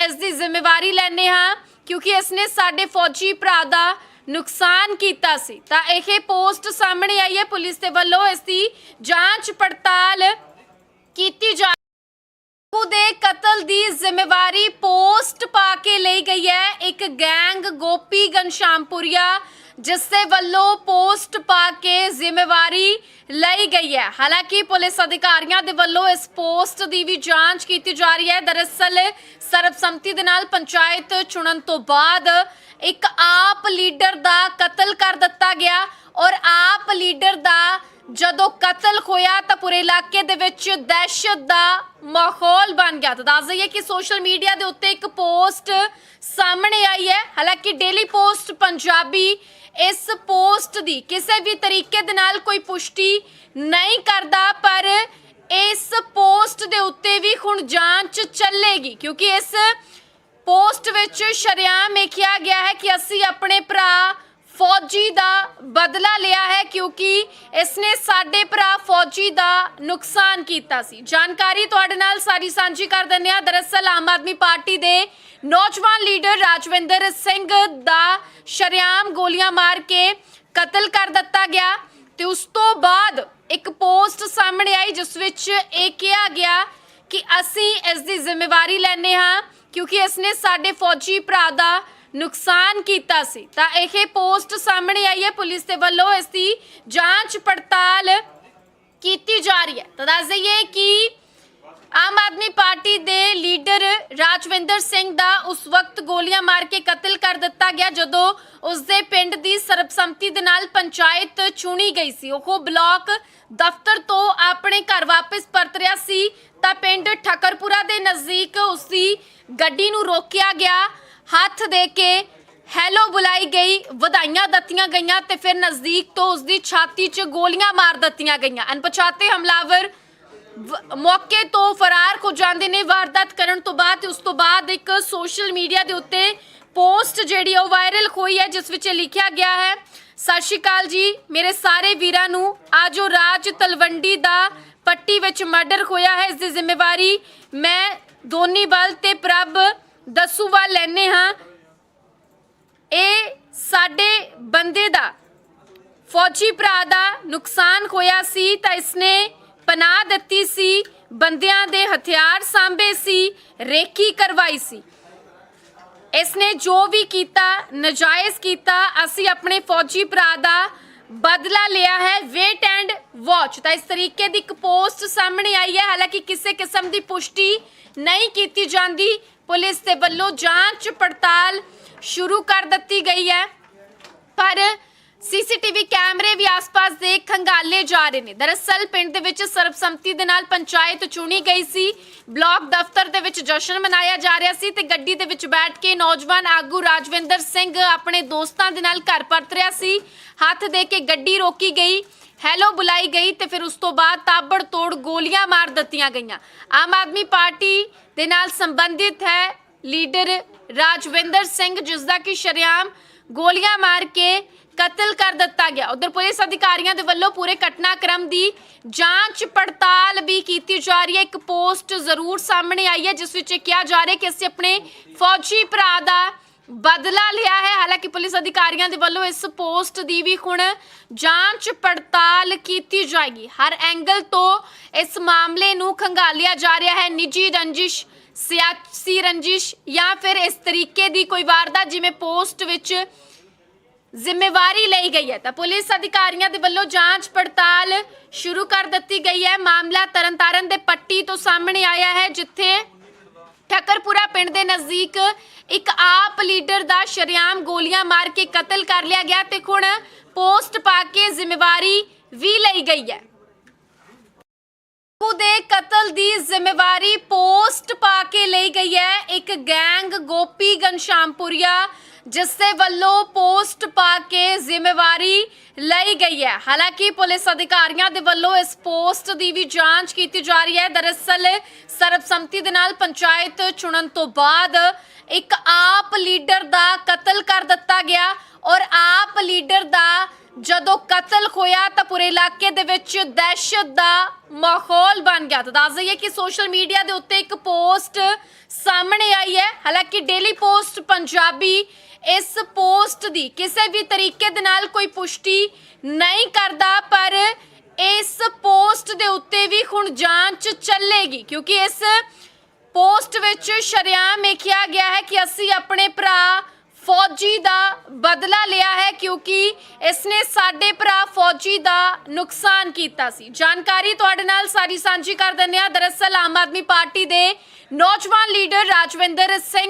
ਇਸ ਦੀ ਜ਼ਿੰਮੇਵਾਰੀ ਲੈਨੇ ਹਾਂ, ਕਿਉਂਕਿ ਇਸ ਨੇ ਸਾਡੇ ਫੌਜੀ ਭਰਾ ਦਾ ਨੁਕਸਾਨ ਕੀਤਾ ਸੀ। ਤਾਂ ਇਹ ਪੋਸਟ ਸਾਹਮਣੇ ਆਈ ਹੈ, ਪੁਲਿਸ ਦੇ ਵੱਲੋਂ ਇਸ ਦੀ ਜਾਂਚ ਪੜਤਾਲ ਕੀਤੀ ਜਾ ਬਾਪੂ ਦੇ ਕਤਲ ਦੀ ਜ਼ਿੰਮੇਵਾਰੀ ਪੋਸਟ ਪਾ ਕੇ ਲਈ ਗਈ ਹੈ ਇੱਕ ਗੈਂਗ ਗੋਪੀ ਗਨਸ਼ਾਮਪੁਰੀਆ, ਜਿਸ ਦੇ ਵੱਲੋਂ ਪੋਸਟ ਪਾ ਕੇ ਜ਼ਿੰਮੇਵਾਰੀ ਲਈ ਗਈ ਹੈ। ਹਾਲਾਂਕਿ ਪੁਲਿਸ ਅਧਿਕਾਰੀਆਂ ਦੇ ਵੱਲੋਂ ਇਸ ਪੋਸਟ ਦੀ ਵੀ ਜਾਂਚ ਕੀਤੀ ਜਾ ਰਹੀ ਹੈ। ਦਰਅਸਲ ਸਰਬਸੰਮਤੀ ਦੇ ਨਾਲ ਪੰਚਾਇਤ ਚੁਣਨ ਤੋਂ ਬਾਅਦ ਇੱਕ ਆਪ ਲੀਡਰ ਦਾ ਕਤਲ ਕਰ ਦਿੱਤਾ ਗਿਆ ਔਰ ਆਪ ਲੀਡਰ ਦਾ ਜਦੋਂ ਕਤਲ ਹੋਇਆ ਤਾਂ ਪੂਰੇ ਇਲਾਕੇ ਦੇ ਵਿੱਚ ਦਹਿਸ਼ਤ ਦਾ ਮਾਹੌਲ ਬਣ ਗਿਆ। ਤਾਂ ਦੱਸ ਦਈਏ ਕਿ ਸੋਸ਼ਲ ਮੀਡੀਆ ਦੇ ਉੱਤੇ ਇੱਕ ਪੋਸਟ ਸਾਹਮਣੇ ਆਈ ਹੈ। ਹਾਲਾਂਕਿ ਡੇਲੀ ਪੋਸਟ ਪੰਜਾਬੀ ਇਸ ਪੋਸਟ ਦੀ ਕਿਸੇ ਵੀ ਤਰੀਕੇ ਦੇ ਨਾਲ ਕੋਈ ਪੁਸ਼ਟੀ ਨਹੀਂ ਕਰਦਾ, ਪਰ ਇਸ ਪੋਸਟ ਦੇ ਉੱਤੇ ਵੀ ਹੁਣ ਜਾਂਚ ਚੱਲੇਗੀ, ਕਿਉਂਕਿ ਇਸ ਪੋਸਟ ਵਿੱਚ ਸ਼ਰਿਆਮ ਇਹ ਕਿਹਾ ਗਿਆ ਹੈ ਕਿ ਅਸੀਂ ਆਪਣੇ ਭਰਾ ਫੌਜੀ ਦਾ ਬਦਲਾ ਲਿਆ ਹੈ ਕਿਉਂਕਿ ਇਸ ਨੇ ਸਾਡੇ ਭਰਾ ਫੌਜੀ ਦਾ ਨੁਕਸਾਨ ਕੀਤਾ ਸੀ। ਜਾਣਕਾਰੀ ਤੁਹਾਡੇ ਨਾਲ ਸਾਰੀ ਸਾਂਝੀ ਕਰ ਦਿੰਦੇ ਹਾਂ। ਦਰਅਸਲ ਆਮ ਆਦਮੀ ਪਾਰਟੀ ਦੇ ਨੌਜਵਾਨ ਲੀਡਰ ਰਾਜਵਿੰਦਰ ਸਿੰਘ ਦਾ ਸ਼ਰਿਆਮ ਗੋਲੀਆਂ ਮਾਰ ਕੇ ਕਤਲ ਕਰ ਦਿੱਤਾ ਗਿਆ ਤੇ ਉਸ ਤੋਂ ਬਾਅਦ ਇੱਕ ਪੋਸਟ ਸਾਹਮਣੇ ਆਈ ਜਿਸ ਵਿੱਚ ਇਹ ਕਿਹਾ ਗਿਆ ਕਿ ਅਸੀਂ ਇਸ ਦੀ ਜ਼ਿੰਮੇਵਾਰੀ ਲੈਨੇ ਹਾਂ ਕਿਉਂਕਿ ਇਸ ਨੇ ਸਾਡੇ ਫੌਜੀ ਭਰਾ ਦਾ ਨੁਕਸਾਨ ਕੀਤਾ ਸੀ। ਤਾਂ ਇਹ ਪੋਸਟ ਸਾਹਮਣੇ ਆਈ ਹੈ ਪੁਲਿਸ ਦੇ ਵੱਲੋਂ। ਇਸ ਦੀ ਜਾਂਚ ਪੜਤਾਲ ਕੀਤੀ ਜਾ ਰਹੀ ਹੈ। ਤਾਂ ਦੱਸ ਦਈਏ ਕਿ ਆਮ ਆਦਮੀ ਪਾਰਟੀ ਦੇ ਲੀਡਰ ਰਾਜਵਿੰਦਰ ਸਿੰਘ ਦਾ ਉਸ ਵਕਤ ਗੋਲੀਆਂ ਮਾਰ ਕੇ ਕਤਲ ਕਰ ਦਿੱਤਾ ਗਿਆ, ਜਦੋਂ ਉਸ ਦੇ ਪਿੰਡ ਦੀ ਸਰਬਸੰਮਤੀ ਦੇ ਨਾਲ ਪੰਚਾਇਤ ਚੁਣੀ ਗਈ ਸੀ। ਉਹ ਬਲਾਕ ਦਫ਼ਤਰ ਤੋਂ ਆਪਣੇ ਘਰ ਵਾਪਸ ਪਰਤ ਰਿਹਾ ਸੀ। ਤਾਂ ਪਿੰਡ ਠਕਰਪੁਰਾ ਦੇ ਨਜ਼ਦੀਕ ਉਸ ਦੀ ਗੱਡੀ ਨੂੰ ਰੋਕਿਆ ਗਿਆ। ਹੱਥ ਦੇ ਕੇ ਹੈਲੋ ਬੁਲਾਈ ਗਈ, ਵਧਾਈਆਂ ਦਿੱਤੀਆਂ ਗਈਆਂ ਤੇ ਫਿਰ ਨਜ਼ਦੀਕ ਤੋਂ ਉਸ ਦੀ ਛਾਤੀ 'ਚ ਗੋਲੀਆਂ ਮਾਰ ਦਿੱਤੀਆਂ ਗਈਆਂ। ਅਣਪਛਾਤੇ ਹਮਲਾਵਰ ਮੌਕੇ ਤੋਂ ਫਰਾਰ ਹੋ ਜਾਂਦੇ ਨੇ। ਵਾਰਦਾਤ ਕਰਨ ਤੋਂ ਬਾਅਦ, ਉਸ ਤੋਂ ਬਾਅਦ ਇੱਕ ਸੋਸ਼ਲ ਮੀਡੀਆ ਦੇ ਉੱਤੇ ਪੋਸਟ ਜਿਹੜੀ ਆ ਉਹ ਵਾਇਰਲ ਹੋਈ ਹੈ, ਜਿਸ ਵਿੱਚ ਲਿਖਿਆ ਗਿਆ ਹੈ, ਸਤਿ ਸ਼੍ਰੀ ਅਕਾਲ ਜੀ, ਮੇਰੇ ਸਾਰੇ ਵੀਰਾਂ ਨੂੰ ਆਜੋ ਰਾਜ ਤਲਵੰਡੀ ਦਾ ਪੱਟੀ ਵਿੱਚ ਮਰਡਰ ਹੋਇਆ ਹੈ। ਇਸ ਦੀ ਜ਼ਿੰਮੇਵਾਰੀ ਮੈਂ, ਦੋਨੀ ਬਲ ਤੇ ਪ੍ਰਭ ਦਸੂਵਾਲ ਲੈਨੇ ਹਾਂ। ਇਹ ਸਾਡੇ ਬੰਦੇ ਦਾ, ਫੌਜੀ ਭਰਾ ਦਾ ਨੁਕਸਾਨ ਹੋਇਆ ਸੀ ਤਾਂ ਇਸਨੇ ਪਨਾਹ ਦਿੱਤੀ ਸੀ, ਬੰਦਿਆਂ ਦੇ ਹਥਿਆਰ ਸਾਂਭੇ ਸੀ, ਰੇਕੀ ਕਰਵਾਈ ਸੀ। ਇਸਨੇ ਜੋ ਵੀ ਕੀਤਾ, ਨਜਾਇਜ਼ ਕੀਤਾ, ਅਸੀਂ ਆਪਣੇ ਫੌਜੀ ਭਰਾ ਦਾ ਬਦਲਾ ਲਿਆ ਹੈ ਵੇਟ ਐਂਡ ਵਾਚ ਤਾਂ ਇਸ ਤਰੀਕੇ ਦੀ ਇੱਕ ਪੋਸਟ ਸਾਹਮਣੇ ਆਈ ਹੈ। ਹਾਲਾਂਕਿ ਕਿਸੇ ਕਿਸਮ ਦੀ ਪੁਸ਼ਟੀ ਨਹੀਂ ਕੀਤੀ ਜਾਂਦੀ। ਪੁਲਿਸ ਦੇ ਵੱਲੋਂ ਜਾਂਚ ਪੜਤਾਲ ਸ਼ੁਰੂ ਕਰ ਦਿੱਤੀ ਗਈ ਹੈ। ਪਰ ਸੀਸੀਟੀਵੀ ਕੈਮਰੇ ਵੀ ਆਸ-ਪਾਸ ਦੇ ਖੰਗਾਲੇ ਜਾ ਰਹੇ ਨੇ, ਦਰਅਸਲ ਪਿੰਡ ਦੇ ਵਿੱਚ ਸਰਬਸੰਮਤੀ ਦੇ ਨਾਲ ਪੰਚਾਇਤ ਚੁਣੀ ਗਈ ਸੀ। ਬਲਾਕ ਦਫ਼ਤਰ ਦੇ ਵਿੱਚ ਜਸ਼ਨ ਮਨਾਇਆ ਜਾ ਰਿਹਾ ਸੀ ਤੇ ਗੱਡੀ ਦੇ ਵਿੱਚ ਬੈਠ ਕੇ ਨੌਜਵਾਨ ਆਗੂ ਰਾਜਵਿੰਦਰ ਸਿੰਘ ਆਪਣੇ ਦੋਸਤਾਂ ਦੇ ਨਾਲ ਘਰ ਪਰਤ ਰਿਹਾ ਸੀ। ਹੱਥ ਦੇ ਕੇ ਗੱਡੀ ਰੋਕੀ ਗਈ, ਹੈਲੋ ਬੁਲਾਈ ਗਈ ਤੇ ਫਿਰ ਉਸ ਤੋਂ ਬਾਅਦ ਤਾਬੜ ਤੋੜ ਗੋਲੀਆਂ ਮਾਰ ਦਿੱਤੀਆਂ ਗਈਆਂ। ਆਮ ਆਦਮੀ ਪਾਰਟੀ ਦੇ ਨਾਲ ਸੰਬੰਧਿਤ ਹੈ ਲੀਡਰ ਰਾਜਵਿੰਦਰ ਸਿੰਘ ਜਿਸ ਦਾ ਕਿ ਸ਼ਰਿਆਮ ਗੋਲੀਆਂ ਮਾਰ ਕੇ ਕਤਲ ਕਰ ਦਿੱਤਾ ਗਿਆ। ਉਧਰ ਪੁਲਿਸ ਅਧਿਕਾਰੀਆਂ ਦੇ ਵੱਲੋਂ ਪੂਰੇ ਘਟਨਾਕ੍ਰਮ ਦੀ ਜਾਂਚ ਪੜਤਾਲ ਵੀ ਕੀਤੀ ਜਾ ਰਹੀ ਹੈ। ਇੱਕ ਪੋਸਟ ਜ਼ਰੂਰ ਸਾਹਮਣੇ ਆਈ ਹੈ, ਜਿਸ ਵਿੱਚ ਇਹ ਕਿਹਾ ਜਾ ਰਿਹਾ ਕਿ ਅਸੀਂ ਆਪਣੇ ਫੌਜੀ ਭਰਾ ਦਾ ਬਦਲਾ ਲਿਆ ਹੈ। ਹਾਲਾਂਕਿ ਪੁਲਿਸ ਅਧਿਕਾਰੀਆਂ ਦੇ ਵੱਲੋਂ ਇਸ ਪੋਸਟ ਦੀ ਵੀ ਹੁਣ ਜਾਂਚ ਪੜਤਾਲ ਕੀਤੀ ਜਾਏਗੀ। ਹਰ ਐਂਗਲ ਤੋਂ ਇਸ ਮਾਮਲੇ ਨੂੰ ਖੰਗਾਲਿਆ ਜਾ ਰਿਹਾ ਹੈ। ਨਿੱਜੀ ਰੰਜਿਸ਼, ਸਿਆਸੀ ਰੰਜਿਸ਼ ਜਾਂ ਫਿਰ ਇਸ ਤਰੀਕੇ ਦੀ ਕੋਈ ਵਾਰਦਾਤ, ਜਿਵੇਂ ਪੋਸਟ ਵਿੱਚ ਜ਼ਿੰਮੇਵਾਰੀ ਲਈ ਗਈ ਹੈ। ਤਾਂ ਪੁਲਿਸ ਅਧਿਕਾਰੀਆਂ ਦੇ ਵੱਲੋਂ ਜਾਂਚ ਪੜਤਾਲ ਸ਼ੁਰੂ ਕਰ ਦਿੱਤੀ ਗਈ ਹੈ। ਮਾਮਲਾ ਤਰਨਤਾਰਨ ਦੇ ਪੱਟੀ ਤੋਂ ਸਾਹਮਣੇ ਆਇਆ ਹੈ, ਜਿੱਥੇ ਠੱਕਰਪੁਰਾ ਪਿੰਡ ਦੇ ਨਜ਼ਦੀਕ ਇੱਕ ਆਪ ਲੀਡਰ ਦਾ ਸ਼ਰਿਆਮ ਗੋਲੀਆਂ ਮਾਰ ਕੇ ਕਤਲ ਕਰ ਲਿਆ ਗਿਆ ਤੇ ਹੁਣ ਪੋਸਟ ਪਾ ਕੇ ਜ਼ਿੰਮੇਵਾਰੀ ਵੀ ਲਈ ਗਈ ਹੈ। ਦੇ ਕਤਲ ਦੀ ਜ਼ਿੰਮੇਵਾਰੀ ਪੋਸਟ ਪਾ ਕੇ ਲਈ ਗਈ ਹੈ। ਇੱਕ ਗੈਂਗ ਗੋਪੀ ਗਨਸ਼ਾਮਪੁਰੀਆ ਜਿਸ ਦੇ ਵੱਲੋਂ ਪੋਸਟ ਪਾ ਕੇ ਜ਼ਿੰਮੇਵਾਰੀ ਲਈ ਗਈ ਹੈ। ਹਾਲਾਂਕਿ ਪੁਲਿਸ ਅਧਿਕਾਰੀਆਂ ਦੇ ਵੱਲੋਂ ਇਸ ਪੋਸਟ ਦੀ ਵੀ ਜਾਂਚ ਕੀਤੀ ਜਾ ਰਹੀ ਹੈ। ਦਰਅਸਲ ਸਰਬਸੰਮਤੀ ਦੇ ਨਾਲ ਪੰਚਾਇਤ ਚੁਣਨ ਤੋਂ ਬਾਅਦ ਇੱਕ ਆਪ ਲੀਡਰ ਦਾ ਕਤਲ ਕਰ ਦਿੱਤਾ ਗਿਆ ਔਰ ਆਪ ਲੀਡਰ ਦਾ ਜਦੋਂ ਕਤਲ ਹੋਇਆ ਤਾਂ ਪੂਰੇ ਇਲਾਕੇ ਦੇ ਵਿੱਚ ਦਹਿਸ਼ਤ ਦਾ ਮਾਹੌਲ ਬਣ ਗਿਆ। ਤਾਂ ਦੱਸ ਦਈਏ ਕਿ ਸੋਸ਼ਲ ਮੀਡੀਆ ਦੇ ਉੱਤੇ ਇੱਕ ਪੋਸਟ ਸਾਹਮਣੇ ਆਈ ਹੈ। ਹਾਲਾਂਕਿ ਡੇਲੀ ਪੋਸਟ ਪੰਜਾਬੀ ਇਸ ਪੋਸਟ ਦੀ ਕਿਸੇ ਵੀ ਤਰੀਕੇ ਦੇ ਨਾਲ ਕੋਈ ਪੁਸ਼ਟੀ ਨਹੀਂ ਕਰਦਾ, ਪਰ ਇਸ ਪੋਸਟ ਦੇ ਉੱਤੇ ਵੀ ਹੁਣ ਜਾਂਚ ਚੱਲੇਗੀ, ਕਿਉਂਕਿ ਇਸ ਪੋਸਟ ਵਿੱਚ ਸ਼ਰੇਆਮ ਇਹ ਕਿਹਾ ਗਿਆ ਹੈ ਕਿ ਅਸੀਂ ਆਪਣੇ ਭਰਾ ਫੌਜੀ ਦਾ ਬਦਲਾ ਲਿਆ ਹੈ ਕਿਉਂਕਿ ਇਸਨੇ ਸਾਡੇ ਭਰਾ ਫੌਜੀ ਦਾ ਨੁਕਸਾਨ ਕੀਤਾ ਸੀ। ਜਾਣਕਾਰੀ ਤੁਹਾਡੇ ਨਾਲ ਸਾਰੀ ਸਾਂਝੀ ਕਰ ਦਿੰਦੇ ਹਾਂ। ਦਰਅਸਲ ਆਮ ਆਦਮੀ ਪਾਰਟੀ ਦੇ ਨੌਜਵਾਨ ਲੀਡਰ ਰਾਜਵਿੰਦਰ ਸਿੰਘ